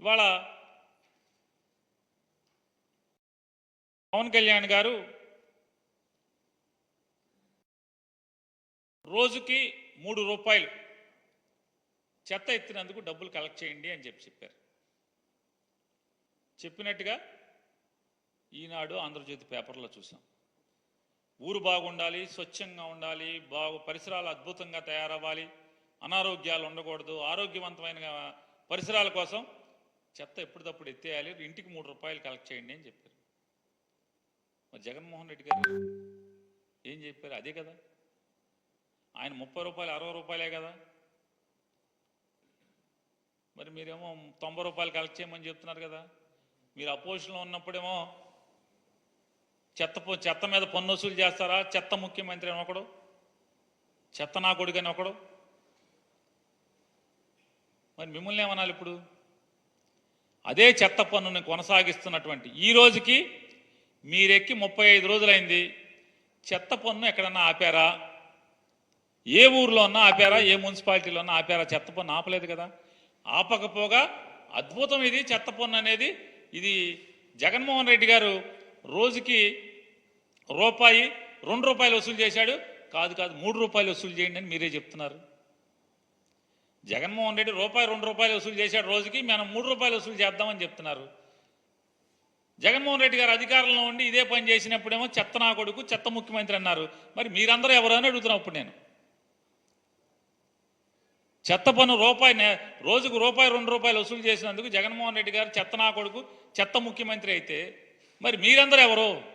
ఇవాళ పవన్ కళ్యాణ్ గారు రోజుకి మూడు రూపాయలు చెత్త ఎత్తినందుకు డబ్బులు కలెక్ట్ చేయండి అని చెప్పి చెప్పారు. చెప్పినట్టుగా ఈనాడు ఆంధ్రజ్యోతి పేపర్లో చూసాం. ఊరు బాగుండాలి స్వచ్ఛంగా ఉండాలి బాగు పరిసరాలు అద్భుతంగా తయారవ్వాలి అనారోగ్యాలు ఉండకూడదు ఆరోగ్యవంతమైన పరిసరాల కోసం చెత్త ఎప్పటికప్పుడు ఎత్తేయాలి ఇంటికి మూడు రూపాయలు కలెక్ట్ చేయండి అని చెప్పారు. మరి జగన్మోహన్ రెడ్డి గారు ఏం చెప్పారు? అదే కదా. ఆయన ముప్పై రూపాయలు అరవై రూపాయలే కదా. మరి మీరేమో తొంభై రూపాయలు కలెక్ట్ చేయమని చెప్తున్నారు కదా. మీరు అపోజిషన్లో ఉన్నప్పుడేమో చెత్త చెత్త మీద పన్ను వసూలు చేస్తారా? చెత్త ముఖ్యమంత్రి అని ఒకడు చెత్త నా కొడుకు అని ఒకడు. మరి మిమ్మల్ని ఏమనాలి ఇప్పుడు? అదే చెత్త పన్నుని కొనసాగిస్తున్నటువంటి ఈ రోజుకి మీరెక్కి ముప్పై ఐదు రోజులైంది. చెత్త పన్ను ఎక్కడన్నా ఆపారా? ఏ ఊర్లో ఉన్నా ఆపారా? ఏ మున్సిపాలిటీలో ఉన్నా ఆపారా? చెత్త పన్ను ఆపలేదు కదా. ఆపకపోగా అద్భుతం ఇది. చెత్త పన్ను అనేది ఇది జగన్మోహన్ రెడ్డి గారు రోజుకి రూపాయి రెండు రూపాయలు వసూలు చేశాడు. కాదు కాదు మూడు రూపాయలు వసూలు చేయండి అని మీరే చెప్తున్నారు. జగన్మోహన్ రెడ్డి రూపాయి రెండు రూపాయలు వసూలు చేశాడు రోజుకి మనం మూడు రూపాయలు వసూలు చేద్దామని చెప్తున్నారు. జగన్మోహన్ రెడ్డి గారు అధికారంలో ఉండి ఇదే పని చేసినప్పుడేమో చెత్త నా కొడుకు చెత్త ముఖ్యమంత్రి అన్నారు. మరి మీరందరూ ఎవరు అని అడుగుతున్నా ఇప్పుడు నేను. చెత్త పన్ను రూపాయి నే- రోజుకు రూపాయి రెండు రూపాయలు వసూలు చేసినందుకు జగన్మోహన్ రెడ్డి గారు చెత్త నా కొడుకు చెత్త ముఖ్యమంత్రి అయితే మరి మీరందరూ ఎవరు?